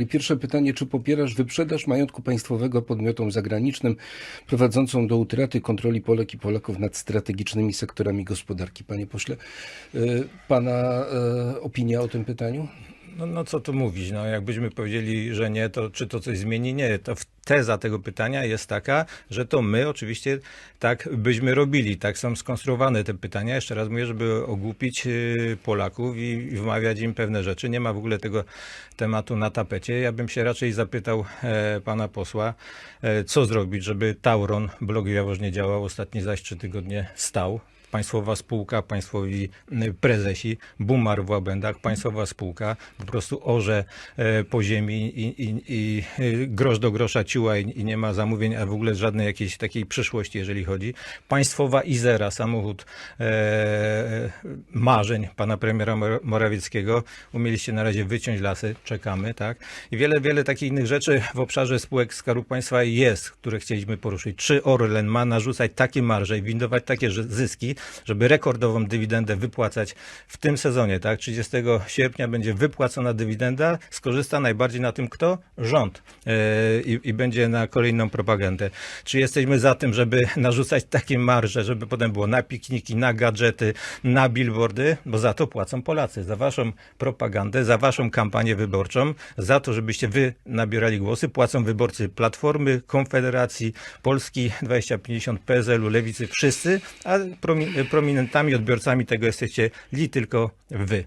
Ale pierwsze pytanie, czy popierasz wyprzedaż majątku państwowego podmiotom zagranicznym prowadzącą do utraty kontroli Polek i Polaków nad strategicznymi sektorami gospodarki? Panie pośle, y, pana y, opinia o tym pytaniu? No, no co tu mówić, no jakbyśmy powiedzieli, że nie, to czy to coś zmieni? Nie, to teza tego pytania jest taka, że to my oczywiście tak byśmy robili, tak są skonstruowane te pytania, jeszcze raz mówię, żeby ogłupić y, Polaków i, i wmawiać im pewne rzeczy. Nie ma w ogóle tego tematu na tapecie. Ja bym się raczej zapytał e, pana posła, e, co zrobić, żeby Tauron, blog Jawoż nie działał, ostatnie zaś trzy tygodnie stał. Państwowa spółka, państwowi prezesi, bumar w łabędach, państwowa spółka po prostu orze e, po ziemi i, i, i y, grosz do grosza ciuła i, i nie ma zamówień, a w ogóle żadnej jakiejś takiej przyszłości, jeżeli chodzi. Państwowa Izera, samochód e, marzeń pana premiera Mor- Morawieckiego. Umieliście na razie wyciąć lasy, czekamy, tak? I wiele, wiele takich innych rzeczy w obszarze spółek Skarbu Państwa jest, które chcieliśmy poruszyć. Czy Orlen ma narzucać takie marże i windować takie zyski, żeby rekordową dywidendę wypłacać w tym sezonie, tak? 30 sierpnia będzie wypłacona dywidenda, skorzysta najbardziej na tym kto? Rząd. Yy, i, I będzie na kolejną propagandę. Czy jesteśmy za tym, żeby narzucać takie marże, żeby potem było na pikniki, na gadżety, na billboardy, bo za to płacą Polacy, za waszą propagandę, za waszą kampanię wyborczą, za to, żebyście wy nabierali głosy, płacą wyborcy Platformy, Konfederacji, Polski 2050, PSL-u, Lewicy, wszyscy, a promi- prominentami, odbiorcami tego jesteście li tylko wy.